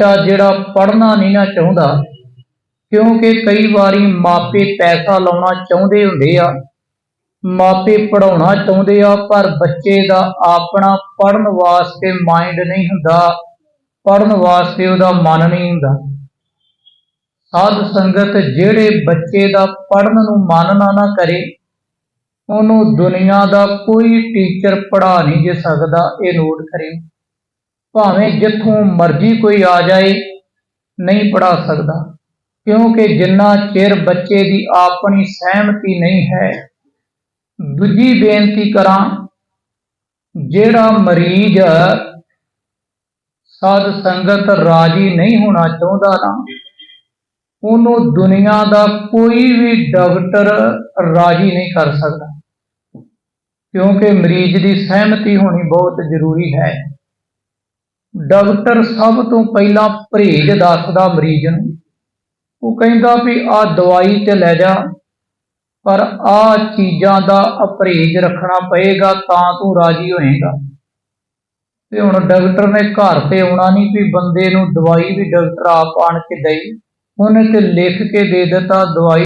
ਬੱਚਾ ਜਿਹੜਾ ਪੜ੍ਹਨਾ ਨਹੀਂ ਨਾ ਚਾਹੁੰਦਾ, ਕਿਉਂਕਿ ਕਈ ਵਾਰੀ ਮਾਪੇ ਪੈਸਾ ਲਾਉਣਾ ਚਾਹੁੰਦੇ ਹੁੰਦੇ ਆ, ਮਾਪੇ ਪੜਾਉਣਾ ਚਾਹੁੰਦੇ ਆ, ਪਰ ਬੱਚੇ ਦਾ ਆਪਣਾ ਪੜਨ ਵਾਸਤੇ ਮਾਈਂਡ ਨਹੀਂ ਹੁੰਦਾ ਪੜਨ ਵਾਸਤੇ ਉਹਦਾ ਮਨ ਨਹੀਂ ਹੁੰਦਾ। ਸਾਧ ਸੰਗਤ ਜਿਹੜੇ ਬੱਚੇ ਦਾ ਪੜਨ ਨੂੰ ਮਨ ਨਾ ਨਾ ਕਰੇ, ਉਹਨੂੰ ਦੁਨੀਆ ਦਾ ਕੋਈ ਟੀਚਰ ਪੜਾ ਨਹੀਂ ਜੇ ਸਕਦਾ, ਇਹ ਨੋਟ ਕਰੇ। ਭਾਵੇਂ ਜਿੱਥੋਂ ਮਰਜ਼ੀ ਕੋਈ ਆ ਜਾਏ ਨਹੀਂ ਪੜਾ ਸਕਦਾ। ਕਿਉਂਕਿ ਜਿੰਨਾ ਚਿਰ ਬੱਚੇ ਦੀ ਆਪਣੀ ਸਹਿਮਤੀ ਨਹੀਂ ਹੈ ਦੂਜੀ ਬੇਨਤੀ ਕਰਾਂ ਜਿਹੜਾ ਮਰੀਜ਼ ਸਾਧ ਸੰਗਤ ਰਾਜੀ ਨਹੀਂ ਹੋਣਾ ਚਾਹੁੰਦਾ ਨਾ ਉਹਨੂੰ ਦੁਨੀਆ ਦਾ ਕੋਈ ਵੀ ਡਾਕਟਰ ਰਾਜੀ ਨਹੀਂ ਕਰ ਸਕਦਾ। ਕਿਉਂਕਿ ਮਰੀਜ਼ ਦੀ ਸਹਿਮਤੀ ਹੋਣੀ ਬਹੁਤ ਜ਼ਰੂਰੀ ਹੈ। ਡਾਕਟਰ ਸਭ ਤੋਂ ਪਹਿਲਾਂ ਪਰਹੇਜ਼ ਦੱਸਦਾ ਮਰੀਜ਼ ਨੂੰ। ਉਹ ਕਹਿੰਦਾ ਵੀ ਆ ਦਵਾਈ ਤੇ ਲੈ ਜਾ, ਪਰ ਆ ਚੀਜ਼ਾਂ ਦਾ ਅਪਰਹੇਜ਼ ਰੱਖਣਾ ਪਏਗਾ ਤਾਂ ਤੂੰ ਰਾਜੀ ਹੋਏਗਾ। ਤੇ ਹੁਣ ਡਾਕਟਰ ਨੇ ਘਰ ਤੇ ਆਉਣਾ ਨਹੀਂ ਵੀ ਬੰਦੇ ਨੂੰ ਦਵਾਈ ਵੀ ਡਾਕਟਰ ਆਪ ਆਣ ਕੇ ਦੇਈ, ਉਹਨੇ ਤੇ ਲਿਖ ਕੇ ਦੇ ਦਿੱਤਾ ਦਵਾਈ